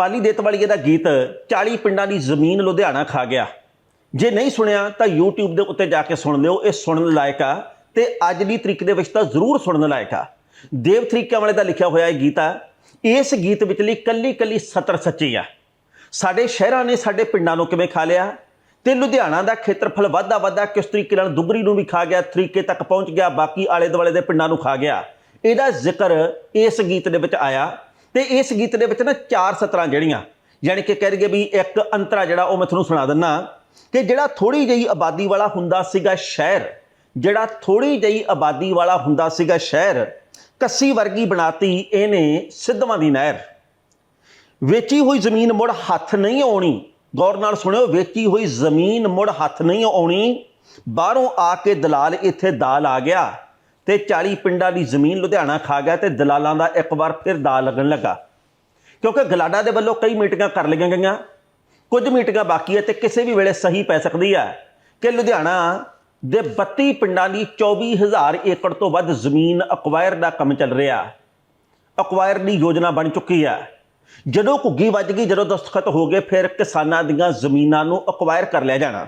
ਪਾਲੀ ਦੇਤਵਾਲੀਏ ਦਾ ਗੀਤ 40 ਪਿੰਡਾਂ ਦੀ ਜ਼ਮੀਨ ਲੁਧਿਆਣਾ ਖਾ ਗਿਆ। ਜੇ ਨਹੀਂ ਸੁਣਿਆ ਤਾਂ YouTube ਦੇ ਉੱਤੇ ਜਾ ਕੇ ਸੁਣ ਲਿਓ, ਇਹ ਸੁਣਨ ਲਾਇਕ ਆ ਤੇ ਅੱਜ ਦੀ ਤਰੀਕ ਦੇ ਵਿੱਚ ਤਾਂ ਜ਼ਰੂਰ ਸੁਣਨ ਲਾਇਕ ਆ। ਦੇਵ ਤਰੀਕਿਆਂ ਵਾਲੇ ਦਾ ਲਿਖਿਆ ਹੋਇਆ ਇਹ ਗੀਤ ਆ, ਇਸ ਗੀਤ ਵਿਚਲੀ ਕੱਲੀ ਕੱਲੀ ਸਤਰ ਸੱਚੀ ਆ। ਸਾਡੇ ਸ਼ਹਿਰਾਂ ਨੇ ਸਾਡੇ ਪਿੰਡਾਂ ਨੂੰ ਕਿਵੇਂ ਖਾ ਲਿਆ? ਤੇ ਲੁਧਿਆਣਾ ਦਾ ਖੇਤਰਫਲ ਵਾਧਾ ਵਾਧਾ ਕਿਸ ਤਰੀਕੇ ਨਾਲ ਦੁਗਰੀ ਨੂੰ ਵੀ ਖਾ ਗਿਆ, ਤਰੀਕੇ ਤੱਕ ਪਹੁੰਚ ਗਿਆ, ਬਾਕੀ ਆਲੇ ਦੁਆਲੇ ਦੇ ਪਿੰਡਾਂ ਨੂੰ ਖਾ ਗਿਆ। ਇਹਦਾ ਜ਼ਿਕਰ ਇਸ ਗੀਤ ਦੇ ਵਿੱਚ ਆਇਆ। ਤੇ ਇਸ ਗੀਤ ਦੇ ਵਿੱਚ ਨਾ ਚਾਰ ਸਤਰਾਂ ਜਿਹੜੀਆਂ, ਯਾਨੀ ਕਿ ਕਹਿ ਰਹੀਏ ਵੀ ਇੱਕ ਅੰਤਰਾ ਜਿਹੜਾ ਉਹ ਮੈਂ ਤੁਹਾਨੂੰ ਸੁਣਾ ਦਿੰਨਾ ਕਿ ਜਿਹੜਾ ਥੋੜੀ ਜਿਹੀ ਆਬਾਦੀ ਵਾਲਾ ਹੁੰਦਾ ਸੀਗਾ ਸ਼ਹਿਰ, ਜਿਹੜਾ ਥੋੜੀ ਜਿਹੀ ਆਬਾਦੀ ਵਾਲਾ ਹੁੰਦਾ ਸੀਗਾ ਸ਼ਹਿਰ, ਕੱਸੀ ਵਰਗੀ ਬਣਾਤੀ ਇਹਨੇ ਸਿੱਧਵਾਂ ਦੀ ਨਹਿਰ। ਵੇਚੀ ਹੋਈ ਜ਼ਮੀਨ ਮੁੜ ਹੱਥ ਨਹੀਂ ਆਉਣੀ। ਗੌਰ ਨਾਲ ਸੁਣਿਓ, ਵੇਚੀ ਹੋਈ ਜ਼ਮੀਨ ਮੁੜ ਹੱਥ ਨਹੀਂ ਆਉਣੀ। ਬਾਹਰੋਂ ਆ ਕੇ ਦਲਾਲ ਇੱਥੇ ਦਾਲ ਆ ਗਿਆ। ਤੇ 40 ਪਿੰਡਾਂ ਦੀ ਜ਼ਮੀਨ ਲੁਧਿਆਣਾ ਖਾ ਗਿਆ ਤੇ ਦਲਾਲਾਂ ਦਾ ਇੱਕ ਵਾਰ ਫਿਰ ਦਾ ਲੱਗਣ ਲੱਗਾ। ਕਿਉਂਕਿ ਗਲਾਡਾ ਦੇ ਵੱਲੋਂ ਕਈ ਮੀਟਿੰਗਾਂ ਕਰ ਲਈਆਂ ਗਈਆਂ। ਕੁਝ ਮੀਟਿੰਗਾਂ ਬਾਕੀ ਹੈ ਤੇ ਕਿਸੇ ਵੀ ਵੇਲੇ ਸਹੀ ਪੈ ਸਕਦੀ ਹੈ ਕਿ ਲੁਧਿਆਣਾ ਦੇ 32 ਪਿੰਡਾਂ ਦੀ 24000 ਏਕੜ ਤੋਂ ਵੱਧ ਜ਼ਮੀਨ ਅਕਵਾਇਰ ਦਾ ਕੰਮ ਚੱਲ ਰਿਹਾ। ਅਕਵਾਇਰ ਦੀ ਯੋਜਨਾ ਬਣ ਚੁੱਕੀ ਹੈ। ਜਦੋਂ ਘੁੱਗੀ ਵੱਜ ਗਈ, ਜਦੋਂ ਦਸਤਖਤ ਹੋ ਗਏ, ਫਿਰ ਕਿਸਾਨਾਂ ਦੀਆਂ ਜ਼ਮੀਨਾਂ ਨੂੰ ਅਕਵਾਇਰ ਕਰ ਲਿਆ ਜਾਣਾ।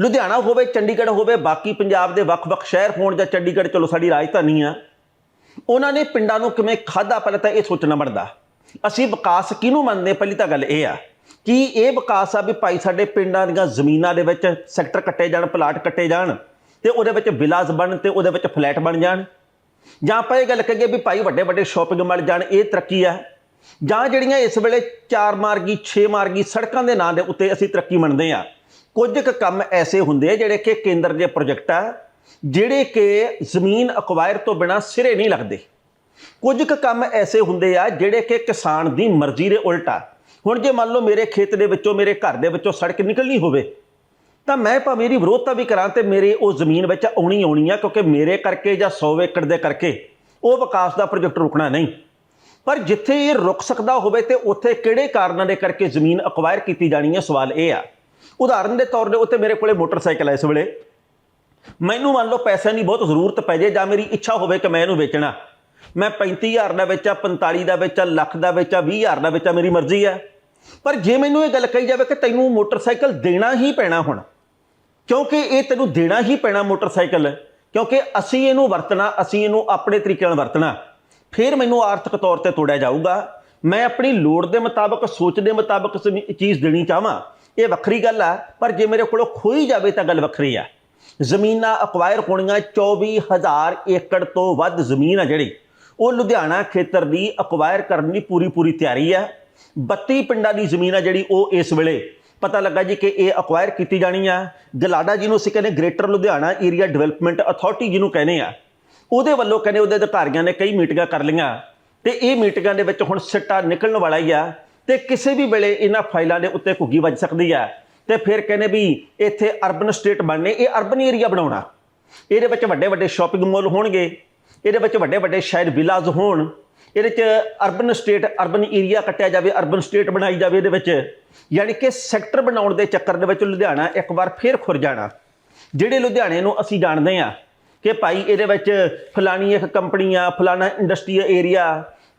ਲੁਧਿਆਣਾ ਹੋਵੇ, ਚੰਡੀਗੜ੍ਹ ਹੋਵੇ, ਬਾਕੀ ਪੰਜਾਬ ਦੇ ਵੱਖ-ਵੱਖ ਸ਼ਹਿਰ ਹੋਣ ਜਾਂ ਚੰਡੀਗੜ੍ਹ, ਚਲੋ ਸਾਡੀ ਰਾਜਧਾਨੀ ਆ, ਉਹਨਾਂ ਨੇ ਪਿੰਡਾਂ ਨੂੰ ਕਿਵੇਂ ਖਾਦਾ ਪਹਿਲਾਂ ਤਾਂ ਇਹ ਸੋਚਣਾ ਬਣਦਾ। ਅਸੀਂ ਵਿਕਾਸ ਕਿਹਨੂੰ ਮੰਨਦੇ? ਪਹਿਲੀ ਤਾਂ ਗੱਲ ਇਹ ਆ ਕਿ ਇਹ ਵਿਕਾਸ ਆ ਵੀ ਭਾਈ ਸਾਡੇ ਪਿੰਡਾਂ ਦੀਆਂ ਜ਼ਮੀਨਾਂ ਦੇ ਵਿੱਚ ਸੈਕਟਰ ਕੱਟੇ ਜਾਣ, ਪਲਾਟ ਕੱਟੇ ਜਾਣ ਤੇ ਉਹਦੇ ਵਿੱਚ ਵਿਲਾਸ ਬਣ ਤੇ ਉਹਦੇ ਵਿੱਚ ਫਲੈਟ ਬਣ ਜਾਣ। ਜਾਂ ਆਪਾਂ ਇਹ ਗੱਲ ਕਹੀਏ ਵੀ ਭਾਈ ਵੱਡੇ ਵੱਡੇ ਸ਼ਾਪਿੰਗ ਮਾਲ ਜਾਣ, ਇਹ ਤਰੱਕੀ ਆ। ਜਾਂ ਜਿਹੜੀਆਂ ਇਸ ਵੇਲੇ ਚਾਰ ਮਾਰਗੀ 6 ਮਾਰਗੀ ਸੜਕਾਂ ਦੇ ਨਾਂ ਦੇ ਉੱਤੇ ਅਸੀਂ ਤਰੱਕੀ ਮੰਨਦੇ ਆ। ਕੁਝ ਕੁ ਕੰਮ ਐਸੇ ਹੁੰਦੇ ਆ ਜਿਹੜੇ ਕਿ ਕੇਂਦਰ ਦੇ ਪ੍ਰੋਜੈਕਟ ਆ, ਜਿਹੜੇ ਕਿ ਜ਼ਮੀਨ ਅਕਵਾਇਰ ਤੋਂ ਬਿਨਾ ਸਿਰੇ ਨਹੀਂ ਲੱਗਦੇ। ਕੁਝ ਕੁ ਕੰਮ ਐਸੇ ਹੁੰਦੇ ਆ ਜਿਹੜੇ ਕਿ ਕਿਸਾਨ ਦੀ ਮਰਜ਼ੀ ਦੇ ਉਲਟ ਆ। ਹੁਣ ਜੇ ਮੰਨ ਲਓ ਮੇਰੇ ਖੇਤ ਦੇ ਵਿੱਚੋਂ, ਮੇਰੇ ਘਰ ਦੇ ਵਿੱਚੋਂ ਸੜਕ ਨਿਕਲਣੀ ਹੋਵੇ, ਤਾਂ ਮੈਂ ਭਾਵੇਂ ਇਹਦੀ ਵਿਰੋਧਤਾ ਵੀ ਕਰਾਂ ਤੇ ਮੇਰੇ ਉਹ ਜ਼ਮੀਨ ਵਿੱਚ ਆਉਣੀ ਆਉਣੀ ਆ, ਕਿਉਂਕਿ ਮੇਰੇ ਕਰਕੇ ਜਾਂ 100 ਏਕੜ ਦੇ ਕਰਕੇ ਉਹ ਵਿਕਾਸ ਦਾ ਪ੍ਰੋਜੈਕਟ ਰੁਕਣਾ ਨਹੀਂ। ਪਰ ਜਿੱਥੇ ਇਹ ਰੁਕ ਸਕਦਾ ਹੋਵੇ ਤੇ ਉੱਥੇ ਕਿਹੜੇ ਕਾਰਨਾਂ ਦੇ ਕਰਕੇ ਜ਼ਮੀਨ ਅਕਵਾਇਰ ਕੀਤੀ ਜਾਣੀ ਹੈ ਸਵਾਲ ਇਹ ਆ। ਉਦਾਹਰਨ ਦੇ ਤੌਰ ਦੇ ਉੱਤੇ ਮੇਰੇ ਕੋਲੇ ਮੋਟਰਸਾਈਕਲ ਹੈ ਇਸ ਵੇਲੇ। ਮੈਨੂੰ ਮੰਨ ਲਓ ਪੈਸਿਆਂ ਦੀ ਬਹੁਤ ਜ਼ਰੂਰਤ ਪੈ ਜੇ ਜਾਂ ਮੇਰੀ ਇੱਛਾ ਹੋਵੇ ਕਿ ਮੈਂ ਇਹਨੂੰ ਵੇਚਣਾ। ਮੈਂ 35000 ਦਾ ਵੇਚਾਂ 45 ਦਾ ਵੇਚਾਂ ਲੱਖ ਦਾ ਵੇਚਾਂ 20000 ਦਾ ਵੇਚਾਂ ਮੇਰੀ ਮਰਜ਼ੀ ਹੈ। ਪਰ ਜੇ ਮੈਨੂੰ ਇਹ ਗੱਲ ਕਹੀ ਜਾਵੇ ਕਿ ਤੈਨੂੰ ਮੋਟਰਸਾਈਕਲ ਦੇਣਾ ਹੀ ਪੈਣਾ ਹੁਣ, ਕਿਉਂਕਿ ਇਹ ਤੈਨੂੰ ਦੇਣਾ ਹੀ ਪੈਣਾ ਮੋਟਰਸਾਈਕਲ, ਕਿਉਂਕਿ ਅਸੀਂ ਇਹਨੂੰ ਵਰਤਣਾ, ਅਸੀਂ ਇਹਨੂੰ ਆਪਣੇ ਤਰੀਕੇ ਨਾਲ ਵਰਤਣਾ, ਫਿਰ ਮੈਨੂੰ ਆਰਥਿਕ ਤੌਰ ਤੇ ਤੋੜਿਆ ਜਾਊਗਾ। ਮੈਂ ਆਪਣੀ ਲੋੜ ਦੇ ਮੁਤਾਬਕ, ਸੋਚ ਦੇ ਮੁਤਾਬਕ ਚੀਜ਼ ਦੇਣੀ ਚਾਹਾਂ ਇਹ ਵੱਖਰੀ ਗੱਲ ਆ, ਪਰ ਜੇ ਮੇਰੇ ਕੋਲੋਂ ਖੋਈ ਜਾਵੇ ਤਾਂ ਗੱਲ ਵੱਖਰੀ ਆ। ਜ਼ਮੀਨਾਂ ਅਕਵਾਇਰ ਹੋਣੀਆਂ 24000 ਏਕੜ ਤੋਂ ਵੱਧ ਜ਼ਮੀਨ ਆ ਜਿਹੜੀ। ਉਹ ਲੁਧਿਆਣਾ ਖੇਤਰ ਦੀ ਅਕਵਾਇਰ ਕਰਨ ਦੀ ਪੂਰੀ ਪੂਰੀ ਤਿਆਰੀ ਆ। 32 ਪਿੰਡਾਂ ਦੀ ਜ਼ਮੀਨ ਆ ਜਿਹੜੀ ਉਹ ਇਸ ਵੇਲੇ। ਪਤਾ ਲੱਗਾ ਜੀ ਕਿ ਇਹ ਅਕਵਾਇਰ ਕੀਤੀ ਜਾਣੀ ਆ। ਗਲਾਡਾ ਜਿਹਨੂੰ ਅਸੀਂ ਕਹਿੰਦੇ greater Ludhiana area development authority ਜਿਹਨੂੰ ਕਹਿੰਦੇ ਆ। ਉਹਦੇ ਵੱਲੋਂ ਕਹਿੰਦੇ ਉਹਦੇ ਅਧਿਕਾਰੀਆਂ ਨੇ ਕਈ ਮੀਟਿੰਗਾਂ ਕਰ ਲਈਆਂ। ਤੇ ਇਹ ਮੀਟਿੰਗਾਂ ਦੇ ਵਿੱਚ ਹੁਣ ਸਿੱਟਾ ਨਿਕਲਣ ਵਾਲਾ ਹੀ ਆ। ਤੇ ਕਿਸੇ ਵੀ ਵੇਲੇ ਇਹਨਾਂ ਫਾਈਲਾਂ ਦੇ ਉੱਤੇ ਘੁੱਗੀ ਵੱਜ ਸਕਦੀ ਹੈ ਤੇ ਫਿਰ ਕਹਿੰਦੇ ਵੀ ਇੱਥੇ ਅਰਬਨ ਸਟੇਟ ਬਣਨੇ, ਇਹ ਅਰਬਨ ਏਰੀਆ ਬਣਾਉਣਾ। ਇਹਦੇ ਵਿੱਚ ਵੱਡੇ ਵੱਡੇ ਸ਼ਾਪਿੰਗ ਮਾਲ ਹੋਣਗੇ। ਇਹਦੇ ਵਿੱਚ ਵੱਡੇ ਵੱਡੇ ਸ਼ਾਇਦ ਵਿਲਾਜ਼ ਹੋਣ। ਇਹਦੇ ਚ ਅਰਬਨ ਸਟੇਟ ਅਰਬਨ ਏਰੀਆ ਕੱਟਿਆ ਜਾਵੇ ਅਰਬਨ ਸਟੇਟ ਬਣਾਈ ਜਾਵੇ ਇਹਦੇ ਵਿੱਚ। ਯਾਨੀ ਕਿ ਸੈਕਟਰ ਬਣਾਉਣ ਦੇ ਚੱਕਰ ਦੇ ਵਿੱਚ ਲੁਧਿਆਣਾ ਇੱਕ ਵਾਰ ਫੇਰ ਖੁਰ ਜਾਣਾ। ਜਿਹੜੇ ਲੁਧਿਆਣੇ ਨੂੰ ਅਸੀਂ ਜਾਣਦੇ ਆ ਕਿ ਭਾਈ ਇਹਦੇ ਵਿੱਚ ਫਲਾਣੀ ਇੱਕ ਕੰਪਨੀ ਆ ਫਲਾਣਾ ਇੰਡਸਟਰੀਅਲ ਏਰੀਆ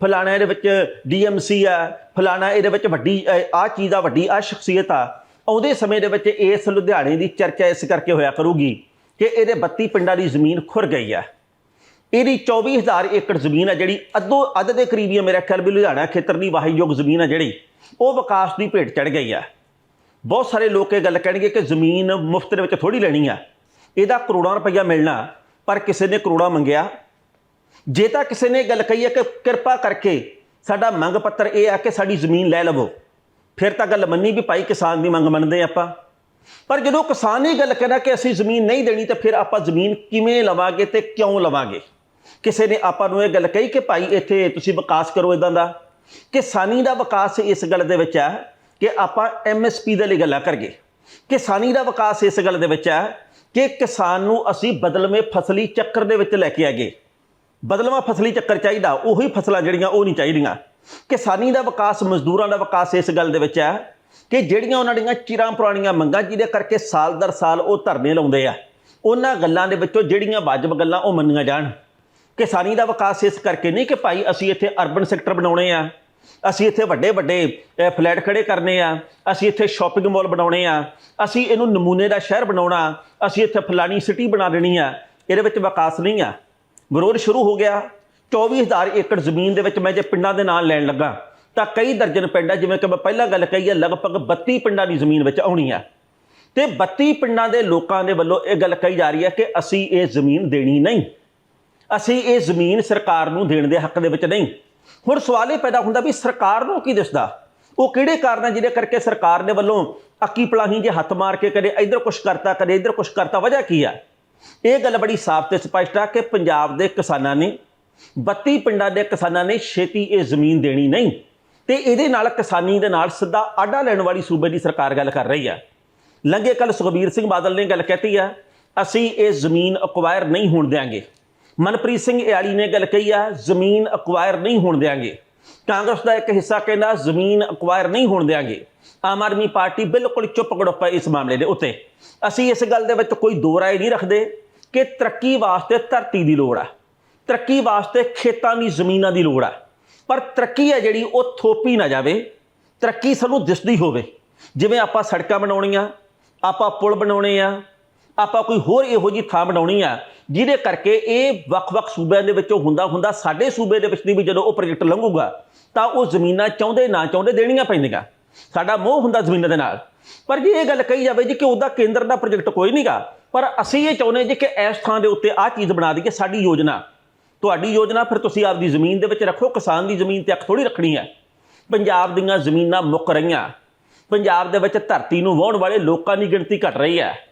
ਫਲਾਣਾ ਇਹਦੇ ਵਿੱਚ ਡੀਐਮਸੀ ਆ, ਫਲਾਣਾ ਇਹਦੇ ਵਿੱਚ ਵੱਡੀ ਆ ਚੀਜ਼ ਆ, ਵੱਡੀ ਆ ਸ਼ਖਸੀਅਤ ਆ। ਆਉਂਦੇ ਸਮੇਂ ਦੇ ਵਿੱਚ ਇਸ ਲੁਧਿਆਣੇ ਦੀ ਚਰਚਾ ਇਸ ਕਰਕੇ ਹੋਇਆ ਕਰੂਗੀ ਕਿ ਇਹਦੇ 32 ਪਿੰਡਾਂ ਦੀ ਜ਼ਮੀਨ ਖੁਰ ਗਈ ਆ। ਇਹਦੀ 24000 ਏਕੜ ਜ਼ਮੀਨ ਆ ਜਿਹੜੀ ਅੱਧੋ, ਅੱਧ ਦੇ ਕਰੀਬ ਹੀ ਮੇਰਾ ਖਿਆਲ ਵੀ ਲੁਧਿਆਣਾ ਖੇਤਰ ਦੀ ਵਾਹੀਯੋਗ ਜ਼ਮੀਨ ਆ ਜਿਹੜੀ, ਉਹ ਵਿਕਾਸ ਦੀ ਭੇਟ ਚੜ ਗਈ ਆ। ਬਹੁਤ ਸਾਰੇ ਲੋਕ ਇਹ ਗੱਲ ਕਹਿਣਗੇ ਕਿ ਜ਼ਮੀਨ ਮੁਫਤ ਦੇ ਵਿੱਚ ਥੋੜੀ ਲੈਣੀ ਆ। ਇਹਦਾ ਕਰੋੜਾਂ ਰੁਪਈਆ ਮਿਲਣਾ, ਪਰ ਕਿਸੇ ਨੇ ਕਰੋੜਾਂ ਮੰਗਿਆ ਜੇ ਤਾਂ ਕਿਸੇ ਨੇ ਇਹ ਗੱਲ ਕਹੀ ਹੈ ਕਿ ਕਿਰਪਾ ਕਰਕੇ ਸਾਡਾ ਮੰਗ ਪੱਤਰ ਇਹ ਆ ਕਿ ਸਾਡੀ ਜ਼ਮੀਨ ਲੈ ਲਵੋ, ਫਿਰ ਤਾਂ ਗੱਲ ਮੰਨੀ ਵੀ ਭਾਈ ਕਿਸਾਨ ਦੀ ਮੰਗ ਮੰਨਦੇ ਆਪਾਂ। ਪਰ ਜਦੋਂ ਕਿਸਾਨ ਇਹ ਗੱਲ ਕਹਿੰਦਾ ਕਿ ਅਸੀਂ ਜ਼ਮੀਨ ਨਹੀਂ ਦੇਣੀ ਤਾਂ ਫਿਰ ਆਪਾਂ ਜ਼ਮੀਨ ਕਿਵੇਂ ਲਵਾਂਗੇ ਤੇ ਕਿਉਂ ਲਵਾਂਗੇ? ਕਿਸੇ ਨੇ ਆਪਾਂ ਨੂੰ ਇਹ ਗੱਲ ਕਹੀ ਕਿ ਭਾਈ ਇੱਥੇ ਤੁਸੀਂ ਵਿਕਾਸ ਕਰੋ ਇਦਾਂ ਦਾ। ਕਿਸਾਨੀ ਦਾ ਵਿਕਾਸ ਇਸ ਗੱਲ ਦੇ ਵਿੱਚ ਹੈ ਕਿ ਆਪਾਂ ਐਮਐਸਪੀ ਦੇ ਲਈ ਗੱਲਾਂ ਕਰੀਏ। ਕਿਸਾਨੀ ਦਾ ਵਿਕਾਸ ਇਸ ਗੱਲ ਦੇ ਵਿੱਚ ਹੈ ਕਿ ਕਿਸਾਨ ਨੂੰ ਅਸੀਂ ਬਦਲਵੇਂ ਫਸਲੀ ਚੱਕਰ ਦੇ ਵਿੱਚ ਲੈ ਕੇ ਆਗੇ ਬਦਲਵਾਂ ਫਸਲੀ ਚੱਕਰ ਚਾਹੀਦਾ, ਉਹੀ ਫਸਲਾਂ ਜਿਹੜੀਆਂ ਉਹ ਨਹੀਂ ਚਾਹੀਦੀਆਂ। ਕਿਸਾਨੀ ਦਾ ਵਿਕਾਸ, ਮਜ਼ਦੂਰਾਂ ਦਾ ਵਿਕਾਸ ਇਸ ਗੱਲ ਦੇ ਵਿੱਚ ਹੈ ਕਿ ਜਿਹੜੀਆਂ ਉਹਨਾਂ ਦੀਆਂ ਚਿਰਾਂ ਪੁਰਾਣੀਆਂ ਮੰਗਾਂ, ਜਿਹਦੇ ਕਰਕੇ ਸਾਲ ਦਰ ਸਾਲ ਉਹ ਧਰਨੇ ਲਾਉਂਦੇ ਆ, ਉਹਨਾਂ ਗੱਲਾਂ ਦੇ ਵਿੱਚੋਂ ਜਿਹੜੀਆਂ ਵਾਜਬ ਗੱਲਾਂ ਉਹ ਮੰਨੀਆਂ ਜਾਣ। ਕਿਸਾਨੀ ਦਾ ਵਿਕਾਸ ਇਸ ਕਰਕੇ ਨਹੀਂ ਕਿ ਭਾਈ ਅਸੀਂ ਇੱਥੇ ਅਰਬਨ ਸੈਕਟਰ ਬਣਾਉਣੇ ਆ, ਅਸੀਂ ਇੱਥੇ ਵੱਡੇ ਵੱਡੇ ਫਲੈਟ ਖੜੇ ਕਰਨੇ ਆ, ਅਸੀਂ ਇੱਥੇ ਸ਼ਾਪਿੰਗ ਮਾਲ ਬਣਾਉਣੇ ਆ, ਅਸੀਂ ਇਹਨੂੰ ਨਮੂਨੇ ਦਾ ਸ਼ਹਿਰ ਬਣਾਉਣਾ, ਅਸੀਂ ਇੱਥੇ ਫਲਾਣੀ ਸਿਟੀ ਬਣਾ ਦੇਣੀ ਆ, ਇਹਦੇ ਵਿੱਚ ਵਿਕਾਸ ਨਹੀਂ ਆ। ਵਿਰੋਧ ਸ਼ੁਰੂ ਹੋ ਗਿਆ। 24000 ਏਕੜ ਜ਼ਮੀਨ ਦੇ ਵਿੱਚ ਮੈਂ ਜੇ ਪਿੰਡਾਂ ਦੇ ਨਾਲ ਲੈਣ ਲੱਗਾ, ਤਾਂ ਕਈ ਦਰਜਨ ਪਿੰਡ ਹੈ ਜਿਵੇਂ ਕਿ ਮੈਂ ਪਹਿਲਾਂ ਗੱਲ ਕਹੀ ਹੈ ਲਗਭਗ 32 ਪਿੰਡਾਂ ਦੀ ਜ਼ਮੀਨ ਵਿੱਚ ਆਉਣੀ ਹੈ ਤੇ 32 ਪਿੰਡਾਂ ਦੇ ਲੋਕਾਂ ਦੇ ਵੱਲੋਂ ਇਹ ਗੱਲ ਕਹੀ ਜਾ ਰਹੀ ਹੈ ਕਿ ਅਸੀਂ ਇਹ ਜ਼ਮੀਨ ਦੇਣੀ ਨਹੀਂ। ਅਸੀਂ ਇਹ ਜ਼ਮੀਨ ਸਰਕਾਰ ਨੂੰ ਦੇਣ ਦੇ ਹੱਕ ਦੇ ਵਿੱਚ ਨਹੀਂ। ਹੁਣ ਸਵਾਲ ਇਹ ਪੈਦਾ ਹੁੰਦਾ ਵੀ ਸਰਕਾਰ ਨੂੰ ਕੀ ਦਿਸਦਾ? ਉਹ ਕਿਹੜੇ ਕਾਰਨ ਆ ਜਿਹਦੇ ਕਰਕੇ ਸਰਕਾਰ ਦੇ ਵੱਲੋਂ ਅੱਕੀ ਪਲਾਹੀ ਜੇ ਹੱਥ ਮਾਰ ਕੇ ਕਦੇ ਇੱਧਰ ਕੁਛ ਕਰਤਾ, ਕਦੇ ਇੱਧਰ ਕੁਛ ਕਰਤਾ, ਵਜ੍ਹਾ ਕੀ ਹੈ ਇਹ ਗੱਲ ਬੜੀ ਸਾਫ਼ ਤੇ ਸਪਸ਼ਟ ਆ ਕਿ ਪੰਜਾਬ ਦੇ ਕਿਸਾਨਾਂ ਨੇ 32 ਪਿੰਡਾਂ ਦੇ ਕਿਸਾਨਾਂ ਨੇ ਛੇਤੀ ਇਹ ਜ਼ਮੀਨ ਦੇਣੀ ਨਹੀਂ ਤੇ ਇਹਦੇ ਨਾਲ ਕਿਸਾਨੀ ਦੇ ਨਾਲ ਸਿੱਧਾ ਆਡਾ ਲੈਣ ਵਾਲੀ ਸੂਬੇ ਦੀ ਸਰਕਾਰ ਗੱਲ ਕਰ ਰਹੀ ਆ। ਲੰਘੇ ਕੱਲ ਸੁਖਬੀਰ ਸਿੰਘ ਬਾਦਲ ਨੇ ਗੱਲ ਕਹਿਤੀ ਆ, ਅਸੀਂ ਇਹ ਜ਼ਮੀਨ ਅਕਵਾਇਰ ਨਹੀਂ ਹੋਣ ਦੇਾਂਗੇ ਮਨਪ੍ਰੀਤ ਸਿੰਘ ਇਆਲੀ ਨੇ ਗੱਲ ਕਹੀ ਆ, ਜ਼ਮੀਨ ਅਕਵਾਇਰ ਨਹੀਂ ਹੋਣ ਦੇਾਂਗੇ ਕਾਂਗਰਸ ਦਾ ਇੱਕ ਹਿੱਸਾ ਕਹਿੰਦਾ, ਜ਼ਮੀਨ ਅਕਵਾਇਰ ਨਹੀਂ ਹੋਣ ਦੇਾਂਗੇ ਆਮ ਆਦਮੀ ਪਾਰਟੀ ਬਿਲਕੁਲ ਚੁੱਪ ਗੜੁੱਪ ਹੈ ਇਸ ਮਾਮਲੇ ਦੇ ਉੱਤੇ। ਅਸੀਂ ਇਸ ਗੱਲ ਦੇ ਵਿੱਚ ਕੋਈ ਦੋ ਰਾਏ ਨਹੀਂ ਰੱਖਦੇ ਕਿ ਤਰੱਕੀ ਵਾਸਤੇ ਧਰਤੀ ਦੀ ਲੋੜ ਆ ਤਰੱਕੀ ਵਾਸਤੇ ਖੇਤਾਂ ਦੀ ਜ਼ਮੀਨਾਂ ਦੀ ਲੋੜ ਆ ਪਰ ਤਰੱਕੀ ਹੈ ਜਿਹੜੀ, ਉਹ ਥੋਪੀ ਨਾ ਜਾਵੇ। ਤਰੱਕੀ ਸਾਨੂੰ ਦਿਸਦੀ ਹੋਵੇ। ਜਿਵੇਂ ਆਪਾਂ ਸੜਕਾਂ ਬਣਾਉਣੀਆਂ, ਆਪਾਂ ਪੁਲ ਬਣਾਉਣੇ ਆ, ਆਪਾਂ ਕੋਈ ਹੋਰ ਇਹੋ ਜਿਹੀ ਥਾਂ ਬਣਾਉਣੀ ਆ, ਜਿਹਦੇ ਕਰਕੇ ਇਹ ਵੱਖ-ਵੱਖ ਸੂਬਿਆਂ ਦੇ ਵਿੱਚੋਂ ਹੁੰਦਾ ਹੁੰਦਾ ਸਾਡੇ ਸੂਬੇ ਦੇ ਵਿੱਚ ਵੀ ਜਦੋਂ ਉਹ ਪ੍ਰੋਜੈਕਟ ਲੰਘੂਗਾ, ਤਾਂ ਉਹ ਜ਼ਮੀਨਾਂ ਚਾਹੁੰਦੇ ਨਾ ਚਾਹੁੰਦੇ ਦੇਣੀਆਂ ਪੈਂਦੀਆਂ। ਸਾਡਾ ਮੋਹ ਹੁੰਦਾ ਜ਼ਮੀਨਾਂ ਦੇ ਨਾਲ। ਪਰ ਜੇ ਇਹ ਗੱਲ ਕਹੀ ਜਾਵੇ ਜੀ ਕਿ ਉਹਦਾ ਕੇਂਦਰ ਦਾ ਪ੍ਰੋਜੈਕਟ ਕੋਈ ਨਹੀਂਗਾ ਪਰ ਅਸੀਂ ਇਹ ਚਾਹੁੰਦੇ ਜੀ ਕਿ ਇਸ ਥਾਂ ਦੇ ਉੱਤੇ ਆਹ ਚੀਜ਼ ਬਣਾ ਦਈਏ, ਸਾਡੀ ਯੋਜਨਾ। ਤੁਹਾਡੀ ਯੋਜਨਾ ਫਿਰ ਤੁਸੀਂ ਆਪਦੀ ਜ਼ਮੀਨ ਦੇ ਵਿੱਚ ਰੱਖੋ, ਕਿਸਾਨ ਦੀ ਜ਼ਮੀਨ ਤੇ ਅੱਖ ਥੋੜੀ ਰੱਖਣੀ ਹੈ। ਪੰਜਾਬ ਦੀਆਂ ਜ਼ਮੀਨਾਂ ਮੁੱਕ ਰਹੀਆਂ। ਪੰਜਾਬ ਦੇ ਵਿੱਚ ਧਰਤੀ ਨੂੰ ਵਾਹੁਣ ਵਾਲੇ ਲੋਕਾਂ ਦੀ ਗਿਣਤੀ ਘਟ ਰਹੀ ਹੈ।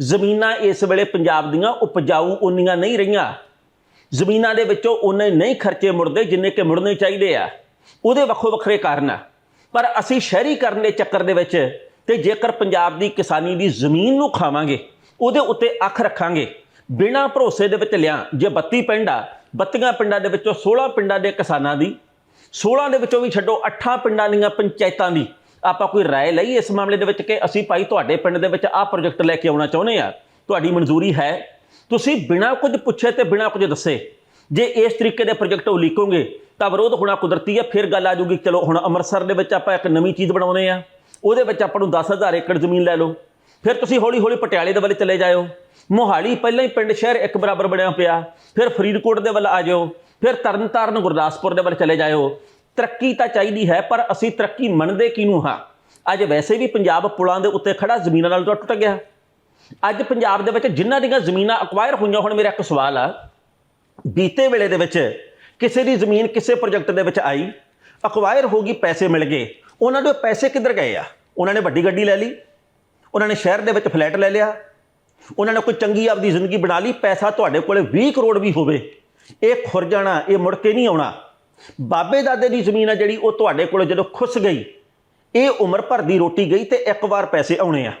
ਜ਼ਮੀਨਾਂ ਇਸ ਵੇਲੇ ਪੰਜਾਬ ਦੀਆਂ ਉਪਜਾਊ ਉਨੀਆਂ ਨਹੀਂ ਰਹੀਆਂ। ਜ਼ਮੀਨਾਂ ਦੇ ਵਿੱਚੋਂ ਉਹਨੇ ਨਹੀਂ ਖਰਚੇ ਮੁੜਦੇ ਜਿੰਨੇ ਕਿ ਮੁੜਨੇ ਚਾਹੀਦੇ ਆ। ਉਹਦੇ ਵੱਖੋ ਵੱਖਰੇ ਕਾਰਨ ਆ। ਪਰ ਅਸੀਂ ਸ਼ਹਿਰੀਕਰਨ ਦੇ ਚੱਕਰ ਦੇ ਵਿੱਚ ਤੇ ਜੇਕਰ ਪੰਜਾਬ ਦੀ ਕਿਸਾਨੀ ਦੀ ਜ਼ਮੀਨ ਨੂੰ ਖਾਵਾਂਗੇ ਉਹਦੇ ਉੱਤੇ ਅੱਖ ਰੱਖਾਂਗੇ ਬਿਨਾਂ ਭਰੋਸੇ ਦੇ ਵਿੱਚ ਲਿਆ ਜੇ 32 ਪਿੰਡ ਆ 32 ਪਿੰਡਾਂ ਦੇ ਵਿੱਚੋਂ 16 ਪਿੰਡਾਂ ਦੇ ਕਿਸਾਨਾਂ ਦੀ 16 ਦੇ ਵਿੱਚੋਂ ਵੀ ਛੱਡੋ 8 ਪਿੰਡਾਂ ਦੀਆਂ ਪੰਚਾਇਤਾਂ ਦੀ ਆਪਾਂ ਕੋਈ رائے ਲਈ ਇਸ ਮਾਮਲੇ ਦੇ ਵਿੱਚ ਕਿ ਅਸੀਂ ਭਾਈ ਤੁਹਾਡੇ ਪਿੰਡ ਦੇ ਵਿੱਚ ਆਹ ਪ੍ਰੋਜੈਕਟ ਲੈ ਕੇ ਆਉਣਾ ਚਾਹੁੰਦੇ ਆ ਤੁਹਾਡੀ ਮਨਜ਼ੂਰੀ ਹੈ ਤੁਸੀਂ ਬਿਨਾਂ ਕੁਝ ਪੁੱਛੇ ਤੇ ਬਿਨਾਂ ਕੁਝ ਦੱਸੇ ਜੇ ਇਸ ਤਰੀਕੇ ਦੇ ਪ੍ਰੋਜੈਕਟ ਉਲੀਕੋਗੇ ਤਾਂ ਵਿਰੋਧ ਹੋਣਾ ਕੁਦਰਤੀ ਹੈ ਫਿਰ ਗੱਲ ਆ ਜੂਗੀ ਚਲੋ ਹੁਣ ਅੰਮ੍ਰਿਤਸਰ ਦੇ ਵਿੱਚ ਆਪਾਂ ਇੱਕ ਨਵੀਂ ਚੀਜ਼ ਬਣਾਉਨੇ ਆ, ਉਹਦੇ ਵਿੱਚ ਆਪਾਂ ਨੂੰ 10000 ਏਕੜ ਜ਼ਮੀਨ ਲੈ ਲਓ। ਫਿਰ ਤੁਸੀਂ ਹੌਲੀ ਹੌਲੀ ਪਟਿਆਲੇ ਦੇ ਵੱਲ ਚਲੇ ਜਾਇਓ। ਮੋਹਾਲੀ, ਪਹਿਲਾਂ ਹੀ ਪਿੰਡ ਸ਼ਹਿਰ ਇੱਕ ਬਰਾਬਰ ਬਣਿਆ ਪਿਆ। ਫਿਰ ਫਰੀਦਕੋਟ ਦੇ ਵੱਲ ਆ ਜਾਓ ਫਿਰ ਤਰਨਤਾਰਨ, ਗੁਰਦਾਸਪੁਰ ਦੇ ਵੱਲ ਚਲੇ ਜਾਇਓ। ਤਰੱਕੀ ਤਾਂ ਚਾਹੀਦੀ ਹੈ, ਪਰ ਅਸੀਂ ਤਰੱਕੀ ਮੰਨਦੇ ਕਿਹਨੂੰ ਹਾਂ? ਅੱਜ ਵੈਸੇ ਵੀ ਪੰਜਾਬ ਪੁਲਾਂ ਦੇ ਉੱਤੇ ਖੜਾ ਜ਼ਮੀਨਾਂ ਨਾਲ ਤਾਂ ਟੁੱਟ ਗਿਆ। ਅੱਜ ਪੰਜਾਬ ਦੇ ਵਿੱਚ ਜਿਨ੍ਹਾਂ ਦੀਆਂ ਜ਼ਮੀਨਾਂ ਅਕਵਾਇਰ ਹੋਈਆਂ ਹੁਣ, ਮੇਰਾ ਇੱਕ ਸਵਾਲ ਆ ਬੀਤੇ ਵੇਲੇ ਦੇ ਵਿੱਚ ਕਿਸੇ ਦੀ ਜ਼ਮੀਨ ਕਿਸੇ ਪ੍ਰੋਜੈਕਟ ਦੇ ਵਿੱਚ ਆਈ ਅਕਵਾਇਰ ਹੋ ਗਈ, ਪੈਸੇ ਮਿਲ ਗਏ। ਉਹਨਾਂ ਦੇ ਪੈਸੇ ਕਿੱਧਰ ਗਏ ਆ? ਉਹਨਾਂ ਨੇ ਵੱਡੀ ਗੱਡੀ ਲੈ ਲਈ, ਉਹਨਾਂ ਨੇ ਸ਼ਹਿਰ ਦੇ ਵਿੱਚ ਫਲੈਟ ਲੈ ਲਿਆ, ਉਹਨਾਂ ਨੇ ਕੋਈ ਚੰਗੀ ਆਪਦੀ ਜ਼ਿੰਦਗੀ ਬਣਾ ਲਈ, ਪੈਸਾ ਤੁਹਾਡੇ ਕੋਲੇ 20 ਕਰੋੜ ਵੀ ਹੋਵੇ। ਇਹ ਖੁਰ ਜਾਣਾ, ਇਹ ਮੁੜ ਕੇ ਨਹੀਂ ਆਉਣਾ। ਬਾਬੇ ਦਾਦੇ ਦੀ ਜ਼ਮੀਨ ਆ ਜਿਹੜੀ, ਉਹ ਤੁਹਾਡੇ ਕੋਲ ਜਦੋਂ ਖੁੱਸ ਗਈ, ਇਹ ਉਮਰ ਭਰ ਦੀ ਰੋਟੀ ਗਈ ਤੇ ਇੱਕ ਵਾਰ ਪੈਸੇ ਆਉਣੇ ਆ।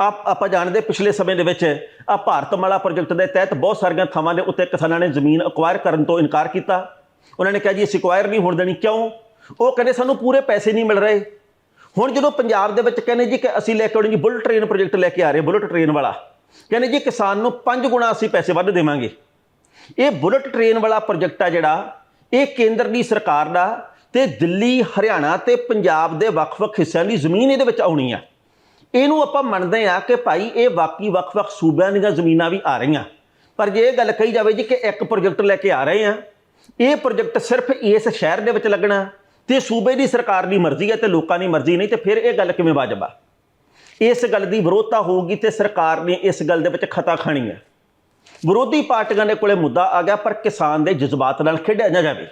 ਆਪ ਆਪਾਂ ਜਾਣਦੇ ਪਿਛਲੇ ਸਮੇਂ ਦੇ ਵਿੱਚ ਆ ਭਾਰਤਮਾਲਾ ਪ੍ਰੋਜੈਕਟ ਦੇ ਤਹਿਤ ਬਹੁਤ ਸਾਰੀਆਂ ਥਾਵਾਂ ਦੇ ਉੱਤੇ ਕਿਸਾਨਾਂ ਨੇ ਜ਼ਮੀਨ ਅਕਵਾਇਰ ਕਰਨ ਤੋਂ ਇਨਕਾਰ ਕੀਤਾ। ਉਹਨਾਂ ਨੇ ਕਿਹਾ ਜੀ, ਅਸੀਂ ਅਕਵਾਇਰ ਨਹੀਂ ਹੋਣ ਦੇਣੀ, ਕਿਉਂ? ਉਹ ਕਹਿੰਦੇ ਸਾਨੂੰ ਪੂਰੇ ਪੈਸੇ ਨਹੀਂ ਮਿਲ ਰਹੇ। ਹੁਣ ਜਦੋਂ ਪੰਜਾਬ ਦੇ ਵਿੱਚ ਕਹਿੰਦੇ ਜੀ ਕਿ ਅਸੀਂ ਲੈ ਕੇ ਆਉਣੀ ਜੀ ਬੁਲਟ ਟ੍ਰੇਨ ਪ੍ਰੋਜੈਕਟ ਲੈ ਕੇ ਆ ਰਹੇ ਬੁਲਟ ਟ੍ਰੇਨ ਵਾਲਾ। ਕਹਿੰਦੇ ਜੀ ਕਿਸਾਨ ਨੂੰ 5 ਗੁਣਾ ਅਸੀਂ ਪੈਸੇ ਵੱਧ ਦੇਵਾਂਗੇ। ਇਹ ਬੁਲਟ ਟ੍ਰੇਨ ਵਾਲਾ ਪ੍ਰੋਜੈਕਟ ਆ ਜਿਹੜਾ, ਇਹ ਕੇਂਦਰ ਦੀ ਸਰਕਾਰ ਦਾ ਤੇ ਦਿੱਲੀ, ਹਰਿਆਣਾ ਤੇ ਪੰਜਾਬ ਦੇ ਵੱਖ-ਵੱਖ ਹਿੱਸਿਆਂ ਦੀ ਜ਼ਮੀਨ ਇਹਦੇ ਵਿੱਚ ਆਉਣੀ ਆ। ਇਹਨੂੰ ਆਪਾਂ ਮੰਨਦੇ ਆ ਕਿ ਭਾਈ ਇਹ ਬਾਕੀ ਵੱਖ-ਵੱਖ ਸੂਬਿਆਂ ਦੀਆਂ ਜ਼ਮੀਨਾਂ ਵੀ ਆ ਰਹੀਆਂ। ਪਰ ਜੇ ਇਹ ਗੱਲ ਕਹੀ ਜਾਵੇ ਜੀ ਕਿ ਇੱਕ ਪ੍ਰੋਜੈਕਟ ਲੈ ਕੇ ਆ ਰਹੇ ਆ ਇਹ ਪ੍ਰੋਜੈਕਟ ਸਿਰਫ ਇਸ ਸ਼ਹਿਰ ਦੇ ਵਿੱਚ ਲੱਗਣਾ, ਤੇ ਸੂਬੇ ਦੀ ਸਰਕਾਰ ਦੀ ਮਰਜ਼ੀ ਹੈ ਤੇ ਲੋਕਾਂ ਦੀ ਮਰਜ਼ੀ ਨਹੀਂ, ਤੇ ਫਿਰ ਇਹ ਗੱਲ ਕਿਵੇਂ ਵਾਜਬ ਆ? ਇਸ ਗੱਲ ਦੀ ਵਿਰੋਧਤਾ ਹੋਊਗੀ ਤੇ ਸਰਕਾਰ ਨੇ ਇਸ ਗੱਲ ਦੇ ਵਿੱਚ ਖਤਾ ਖਾਣੀ ਹੈ। ਵਿਰੋਧੀ ਪਾਰਟੀਆਂ ਦੇ ਕੋਲੇ ਮੁੱਦਾ ਆ ਗਿਆ ਪਰ ਕਿਸਾਨ ਦੇ ਜਜ਼ਬਾਤ ਨਾਲ ਖੇਡਿਆ ਨਾ ਜਾਵੇ।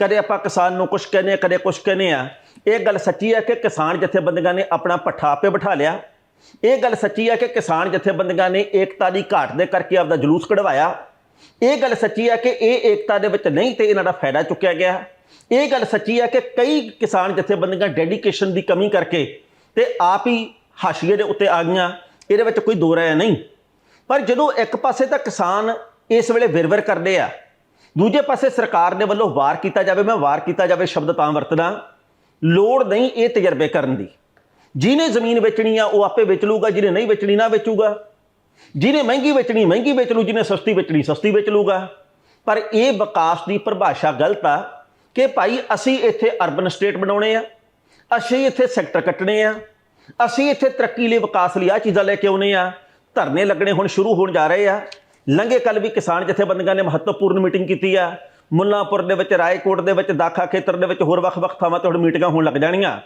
ਕਦੇ ਆਪਾਂ ਕਿਸਾਨ ਨੂੰ ਕੁਝ ਕਹਿੰਦੇ ਆ, ਕਦੇ ਕੁਝ ਕਹਿੰਦੇ ਆ। ਇਹ ਗੱਲ ਸੱਚੀ ਹੈ ਕਿ ਕਿਸਾਨ ਜਥੇਬੰਦੀਆਂ ਨੇ ਆਪਣਾ ਪੱਠਾ ਆਪੇ ਬਿਠਾ ਲਿਆ। ਇਹ ਗੱਲ ਸੱਚੀ ਹੈ ਕਿ ਕਿਸਾਨ ਜਥੇਬੰਦੀਆਂ ਨੇ ਏਕਤਾ ਦੀ ਘਾਟ ਦੇ ਕਰਕੇ ਆਪਦਾ ਜਲੂਸ ਕਢਵਾਇਆ। ਇਹ ਗੱਲ ਸੱਚੀ ਹੈ ਕਿ ਇਹ ਏਕਤਾ ਦੇ ਵਿੱਚ ਨਹੀਂ ਤੇ ਇਹਨਾਂ ਦਾ ਫਾਇਦਾ ਚੁੱਕਿਆ ਗਿਆ। ਇਹ ਗੱਲ ਸੱਚੀ ਹੈ ਕਿ ਕਈ ਕਿਸਾਨ ਜਥੇਬੰਦੀਆਂ ਡੈਡੀਕੇਸ਼ਨ ਦੀ ਕਮੀ ਕਰਕੇ ਤੇ ਆਪ ਹੀ ਹਾਸ਼ੀਏ ਦੇ ਉੱਤੇ ਆ ਗਈਆਂ। ਇਹਦੇ ਵਿੱਚ ਕੋਈ ਦੋ ਰਾਏ ਨਹੀਂ। ਪਰ ਜਦੋਂ ਇੱਕ ਪਾਸੇ ਤਾਂ ਕਿਸਾਨ ਇਸ ਵੇਲੇ ਵਿਰਵਰ ਕਰਦੇ ਆ ਦੂਜੇ ਪਾਸੇ ਸਰਕਾਰ ਦੇ ਵੱਲੋਂ ਵਾਰ ਕੀਤਾ ਜਾਵੇ, ਮੈਂ ਵਾਰ ਕੀਤਾ ਜਾਵੇ ਸ਼ਬਦ ਤਾਂ ਵਰਤਦਾ ਲੋੜ ਨਹੀਂ ਇਹ ਤਜਰਬੇ ਕਰਨ ਦੀ। ਜਿਹਨੇ ਜ਼ਮੀਨ ਵੇਚਣੀ ਆ, ਉਹ ਆਪੇ ਵੇਚ ਲੂਗਾ ਜਿਹਨੇ ਨਹੀਂ ਵੇਚਣੀ ਨਾ ਵੇਚੂਗਾ। ਜਿਹਨੇ ਮਹਿੰਗੀ ਵੇਚਣੀ, ਮਹਿੰਗੀ ਵੇਚ ਲੂ ਜਿਹਨੇ ਸਸਤੀ ਵੇਚਣੀ, ਸਸਤੀ ਵੇਚ ਲੂਗਾ ਪਰ ਇਹ ਵਿਕਾਸ ਦੀ ਪਰਿਭਾਸ਼ਾ ਗਲਤ ਆ ਕਿ ਭਾਈ ਅਸੀਂ ਇੱਥੇ ਅਰਬਨ ਸਟੇਟ ਬਣਾਉਣੇ ਆ, ਅਸੀਂ ਇੱਥੇ ਸੈਕਟਰ ਕੱਟਣੇ ਆ, ਅਸੀਂ ਇੱਥੇ ਤਰੱਕੀ ਲਈ ਵਿਕਾਸ ਲਈ ਆ ਚੀਜ਼ਾਂ ਲੈ ਕੇ ਆਉਣੇ ਆ, ਧਰਨੇ ਲੱਗਣੇ ਹੁਣ ਸ਼ੁਰੂ ਹੋਣ ਜਾ ਰਹੇ ਆ ਲੰਘੇ ਕੱਲ ਵੀ ਕਿਸਾਨ ਜਥੇਬੰਦੀਆਂ ਨੇ ਮਹੱਤਵਪੂਰਨ ਮੀਟਿੰਗ ਕੀਤੀ ਆ। ਮੁੱਲਾਂਪੁਰ ਦੇ ਵਿੱਚ, ਰਾਏਕੋਟ ਦੇ ਵਿੱਚ, ਦਾਖਾ ਖੇਤਰ ਦੇ ਵਿੱਚ ਹੋਰ ਵੱਖ-ਵੱਖ ਥਾਵਾਂ ਤੇ ਹੁਣ ਮੀਟਿੰਗਾਂ ਹੋਣ ਲੱਗ ਜਾਣੀਆਂ।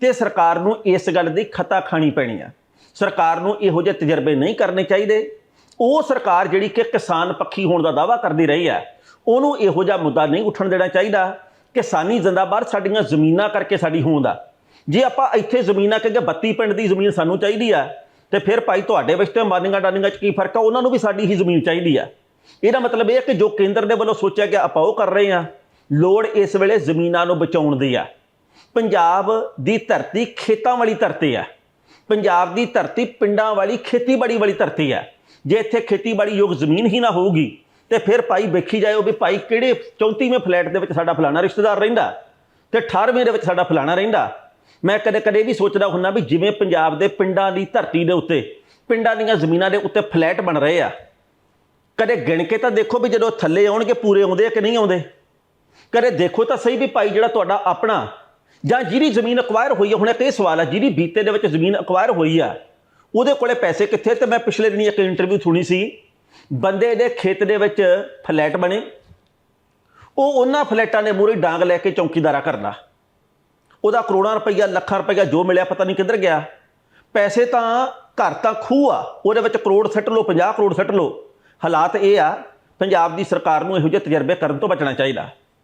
ਤੇ ਸਰਕਾਰ ਨੂੰ ਇਸ ਗੱਲ ਦੀ ਖਤਾ ਖਾਣੀ ਪੈਣੀ ਆ। ਸਰਕਾਰ ਨੂੰ ਇਹੋ ਜਿਹੇ ਤਜਰਬੇ ਨਹੀਂ ਕਰਨੇ ਚਾਹੀਦੇ। ਉਹ ਸਰਕਾਰ ਜਿਹੜੀ ਕਿ ਕਿਸਾਨ ਪੱਖੀ ਹੋਣ ਦਾ ਦਾਵਾ ਕਰਦੀ ਰਹੀ ਆ, ਉਹਨੂੰ ਇਹੋ ਜਿਹਾ ਮੁੱਦਾ ਨਹੀਂ ਉੱਠਣ ਦੇਣਾ ਚਾਹੀਦਾ। ਕਿਸਾਨੀ ਜ਼ਿੰਦਾਬਾਦ ਸਾਡੀਆਂ ਜ਼ਮੀਨਾਂ ਕਰਕੇ ਸਾਡੀ ਹੋਂਦ ਆ। ਜੇ ਆਪਾਂ ਇੱਥੇ ਜ਼ਮੀਨਾਂ ਕਹਿੰਦੇ 32 ਪਿੰਡ ਦੀ ਜ਼ਮੀਨ ਸਾਨੂੰ ਚਾਹੀਦੀ ਆ ਤੇ ਫਿਰ ਭਾਈ ਤੁਹਾਡੇ ਵਿੱਚ ਤੇ ਮਾਨੀਆਂ ਡਾਨੀਆਂ 'ਚ ਕੀ ਫ਼ਰਕ ਆ? ਉਹਨਾਂ ਨੂੰ ਵੀ ਸਾਡੀ ਹੀ ਜ਼ਮੀਨ ਚਾਹੀਦੀ ਆ। ਇਹਦਾ ਮਤਲਬ ਇਹ ਹੈ ਕਿ ਜੋ ਕੇਂਦਰ ਦੇ ਵੱਲੋਂ ਸੋਚਿਆ ਗਿਆ, ਆਪਾਂ ਉਹ ਕਰ ਰਹੇ ਆ। ਲੋੜ ਇਸ ਵੇਲੇ ਜ਼ਮੀਨਾਂ ਨੂੰ ਬਚਾਉਣ ਦੀ ਆ। ਪੰਜਾਬ ਦੀ ਧਰਤੀ ਖੇਤਾਂ ਵਾਲੀ ਧਰਤੀ ਆ। ਪੰਜਾਬ ਦੀ ਧਰਤੀ ਪਿੰਡਾਂ ਵਾਲੀ, ਖੇਤੀਬਾੜੀ ਵਾਲੀ ਧਰਤੀ ਆ। ਜੇ ਇੱਥੇ ਖੇਤੀਬਾੜੀ ਯੋਗ ਜ਼ਮੀਨ ਹੀ ਨਾ ਹੋਊਗੀ, ਤੇ ਫਿਰ ਭਾਈ ਵੇਖੀ ਜਾਇਓ ਵੀ ਭਾਈ ਕਿਹੜੇ 34ਵੇਂ ਫਲੈਟ ਦੇ ਵਿੱਚ ਸਾਡਾ ਫਲਾਣਾ ਰਿਸ਼ਤੇਦਾਰ ਰਹਿੰਦਾ ਤੇ 18ਵੇਂ ਦੇ ਵਿੱਚ ਸਾਡਾ ਫਲਾਣਾ ਰਹਿੰਦਾ। ਮੈਂ ਕਦੇ ਕਦੇ ਵੀ ਸੋਚਦਾ ਹੁੰਨਾ ਵੀ ਜਿਵੇਂ ਪੰਜਾਬ ਦੇ ਪਿੰਡਾਂ ਦੀ ਧਰਤੀ ਦੇ ਉੱਤੇ, ਪਿੰਡਾਂ ਦੀਆਂ ਜ਼ਮੀਨਾਂ ਦੇ ਉੱਤੇ ਫਲੈਟ ਬਣ ਰਹੇ ਆ। ਕਦੇ ਗਿਣ ਕੇ ਤਾਂ ਦੇਖੋ ਵੀ ਜਦੋਂ ਥੱਲੇ ਆਉਣਗੇ ਪੂਰੇ ਆਉਂਦੇ ਆ ਕਿ ਨਹੀਂ ਆਉਂਦੇ? ਕਦੇ ਦੇਖੋ ਤਾਂ ਸਹੀ ਵੀ ਭਾਈ ਜਿਹੜਾ ਤੁਹਾਡਾ ਆਪਣਾ ਜਾਂ ਜਿਹਦੀ ਜ਼ਮੀਨ ਅਕਵਾਇਰ ਹੋਈ ਹੈ ਹੁਣ ਇੱਕ ਇਹ ਸਵਾਲ ਹੈ ਜਿਹਦੀ ਬੀਤੇ ਦੇ ਵਿੱਚ ਜ਼ਮੀਨ ਅਕਵਾਇਰ ਹੋਈ ਆ, ਉਹਦੇ ਕੋਲੇ ਪੈਸੇ ਕਿੱਥੇ ਤੇ ਮੈਂ ਪਿਛਲੇ ਦਿਨੀ ਇੱਕ ਇੰਟਰਵਿਊ ਸੁਣੀ ਸੀ, ਬੰਦੇ ਦੇ ਖੇਤ ਦੇ ਵਿੱਚ ਫਲੈਟ ਬਣੇ, ਉਹ ਉਹਨਾਂ ਫਲੈਟਾਂ ਦੇ ਮੂਹਰੇ ਡਾਂਗ ਲੈ ਕੇ ਚੌਕੀਦਾਰਾ ਕਰਦਾ। ਉਹਦਾ ਕਰੋੜਾਂ ਰੁਪਈਆ, ਲੱਖਾਂ ਰੁਪਈਆ ਜੋ ਮਿਲਿਆ ਪਤਾ ਨਹੀਂ ਕਿੱਧਰ ਗਿਆ। ਪੈਸੇ ਤਾਂ ਘਰ ਤਾਂ ਖੂਹ ਆ, ਉਹਦੇ ਵਿੱਚ ਕਰੋੜ ਸੱਟ ਲਓ 50 ਕਰੋੜ ਸੱਟ ਲਓ। ਹਾਲਾਤ ਇਹ ਆ, ਪੰਜਾਬ ਦੀ ਸਰਕਾਰ ਨੂੰ ਇਹੋ ਜਿਹੇ ਤਜਰਬੇ ਕਰਨ ਤੋਂ ਬਚਣਾ ਚਾਹੀਦਾ।